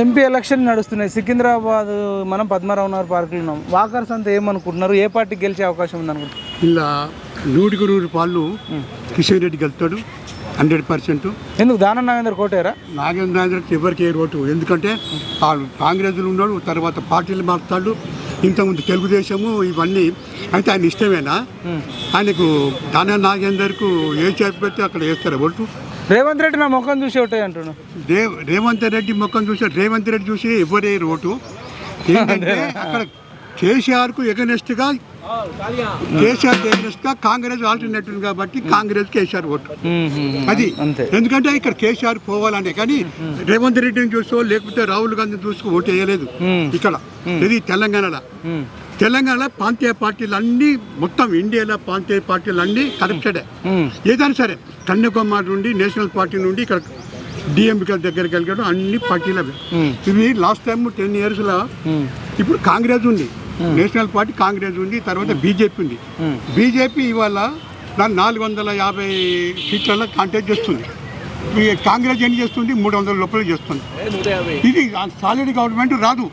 MP election నడుస్తున్నాయి. సికింద్రాబాద్ మనం పద్మారావు నగర్ పార్కులో ఉన్నాం. వాకర్స్ అంతా ఏమనుకుంటున్నారు? ఏ పార్టీకి గెలిచే అవకాశం ఉంది అనుకుంటున్నారు? ఇలా నూటికి నూరు పాళ్ళు కిషన్ రెడ్డికి వెళ్తాడు హండ్రెడ్ పర్సెంట్. ఎందుకు? దానం నాగేందర్ కోటేరా? నాగేంద్రకి ఎవరికి ఏ ఓటు ఎందుకంటే వాళ్ళు కాంగ్రెస్లో ఉన్నాడు తర్వాత పార్టీలు మారుతాడు. ఇంతకుముందు తెలుగుదేశము ఇవన్నీ అయితే ఆయన ఇష్టమేనా? ఆయనకు దాన నాగేందర్కు ఏ చేతి పెడితే అక్కడ వేస్తారు ఓటు? రేవంత్ రెడ్డి నా ముఖం చూసి ఒకటే అంటున్నాను రేవ్ రేవంత్ రెడ్డి ముఖం చూసి రేవంత్ రెడ్డి చూసి ఎవరే ఓటు ఏంటంటే అక్కడ కేసీఆర్కు ఎగనెస్ట్గా కేసీఆర్ ఎగనెస్ట్గా కాంగ్రెస్ ఆల్టర్నేటివ్ కాబట్టి కాంగ్రెస్ కేసీఆర్ ఓటు. అది. ఎందుకంటే ఇక్కడ కేసీఆర్ పోవాలనే కానీ రేవంత్ రెడ్డిని చూసో లేకపోతే రాహుల్ గాంధీ చూసుకో ఓటు వేయలేదు. ఇక్కడ. ఇది తెలంగాణలో. మ్మ్. తెలంగాణలో ప్రాంతీయ పార్టీలు అన్నీ మొత్తం ఇండియాలో ప్రాంతీయ పార్టీలు అన్నీ కరప్టెడే. ఏదైనా సరే కన్యాకుమారి నుండి నేషనల్ పార్టీ నుండి ఇక్కడ డిఎంకే దగ్గరికి వెళ్ళడం అన్ని పార్టీలవే. ఇవి లాస్ట్ టైం టెన్ ఇయర్స్లో. ఇప్పుడు కాంగ్రెస్ ఉంది. నేషనల్ పార్టీ కాంగ్రెస్ ఉంది తర్వాత బీజేపీ ఉంది. బీజేపీ ఇవాళ దాన్ని నాలుగు వందల యాభై సీట్లలో కాంటాక్ట్ చేస్తుంది. ఈ కాంగ్రెస్ ఏం చేస్తుంది? మూడు వందల లోపల చేస్తుంది. ఇది సాలిడ్ గవర్నమెంట్ రాదు.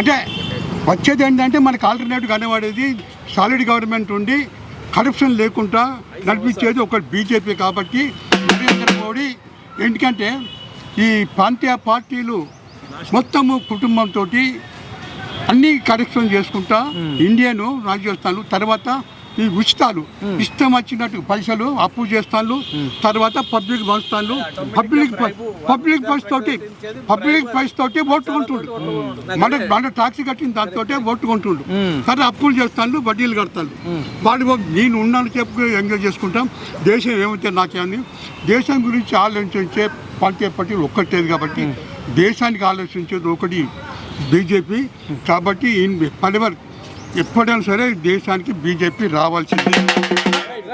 అంటే వచ్చేది ఏంటంటే మనకు ఆల్టర్నేటివ్ కనబడేది సాలిడ్ గవర్నమెంట్ ఉండి కరప్షన్ లేకుండా నడిపించేది ఒక బీజేపీ కాబట్టి నరేంద్ర మోడీ. ఎందుకంటే ఈ ప్రాంతీయ పార్టీలు మొత్తము కుటుంబంతో అన్ని కరెక్షన్ చేసుకుంటా ఇండియను రాజస్థాన్ తర్వాత ఈ ఉచితాలు. ఇష్టం వచ్చినట్టు పైసలు అప్పు చేస్తాను తర్వాత పబ్లిక్ పంచుతాను పబ్లిక్ పబ్లిక్ బస్ తోటి పబ్లిక్ బస్ తోటి ఓట్టుకుంటుండు మన మన టాక్సీ కట్టిన దాంతో ఓట్టుకుంటుండు సరే అప్పులు చేస్తాను వడ్డీలు కడతాను వాడు నేను ఉన్నాను చెప్పు ఎంజాయ్ చేసుకుంటాం. దేశం ఏమైతే నాకేమని దేశం గురించి ఆలోచించే ప్రాంతీయ పార్టీలు ఒక్కటేది కాబట్టి దేశానికి ఆలోచించేది ఒకటి బీజేపీ. కాబట్టి పనివర్ ఎప్పుడైనా సరే దేశానికి బీజేపీ రావాల్సింది.